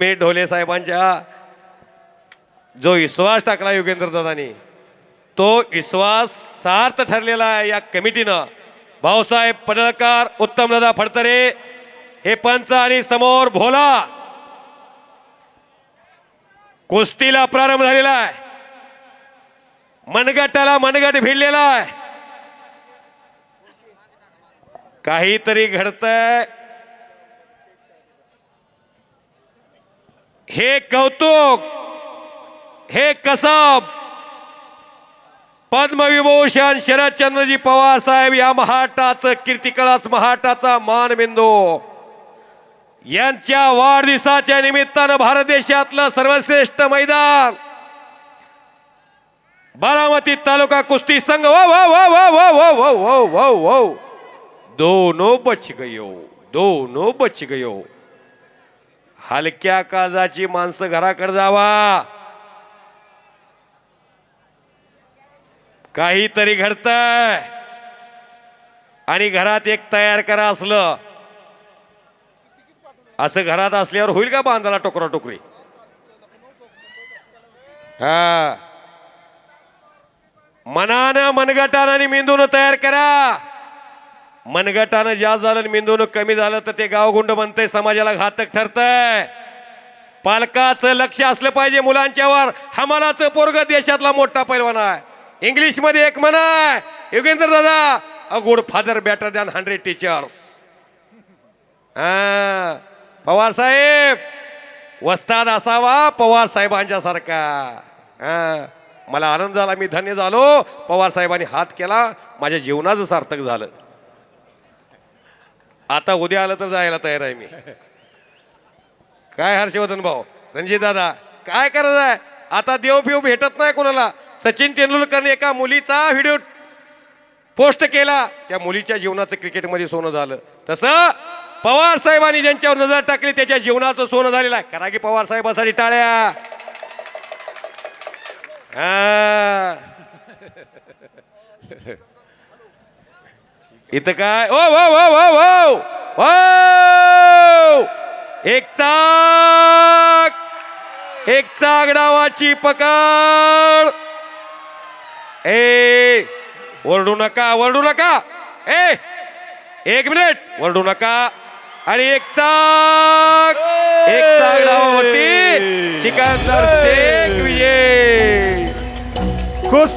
मी ढोले साहेबांच्या जो विश्वास टाकला योगेंद्र दादानी तो विश्वास सार्थ ठरलेला आहे या कमिटीनं. भाऊसाहेब पडळकर उत्तमदादा फडतरे हे पंच आणि समोर भोला. कुस्तीला प्रारंभ झालेला आहे. मनगटाला मनगट भिडलेला आहे. काहीतरी घडतंय. हे कौतुक हे कसब पद्मविभूषण शरदचंद्रजी पवार साहेब या महाटाचं कीर्तिकलास महाटाचा मानबिंदू. यांच्या वाढदिवसाच्या निमित्तानं भारत देशातलं सर्वश्रेष्ठ मैदान बारामती तालुका कुस्ती संघ वा वा वा वा वा वा वा वा वा वा. दोनों बच गयो दोनों बच गयो. हलक्या काळजाची माणसं घराकडे जावा. काहीतरी घडतंय. आणि घरात एक तयार करा असलं. असं घरात असल्यावर होईल का बांधाला टोकरा टोकरी हा. मनानं मनगटानं आणि मेंदून तयार करा. मनगटानं जास्त झालं आणि मेंदून कमी झालं तर ते गावगुंड बनतंय समाजाला घातक ठरतंय. पालकाचं लक्ष असलं पाहिजे मुलांच्यावर. हमालाचं पोरग देशातला मोठा पैलवान आहे. इंग्लिशमध्ये एक म्हणा योगेंद्र दादा a good father better than hundred teachers. हा पवार साहेब वस्ताद असावा पवार साहेबांच्या सारखा मला आनंद झाला मी धन्य झालो. पवार साहेबांनी हात केला माझ्या जीवनाचं सार्थक झालं. आता उद्या आलं तर जायला तयार आहे मी. काय हर्षवर्धन भाऊ? रणजित दादा काय करायचं आहे? आता देव फिव भेटत नाही कोणाला. सचिन तेंडुलकरने एका मुलीचा व्हिडिओ पोस्ट केला. त्या मुलीच्या जीवनाचं क्रिकेटमध्ये सोनं झालं. तसं पवार साहेबांनी ज्यांच्यावर नजर टाकली त्याच्या जीवनाचं सोनं झालेलं आहे. करा की पवार साहेबासाठी टाळ्या. हा. इथं काय? ओ वो वो वो वो वो एक चाक! एक चाक डावाची पकड! ए ओरडू नका ओरडू नका! ए एक मिनिट! ओरडू नका! आणि एक चाक! एक चाक डावावरती सिकंदर शेख विजय! खुश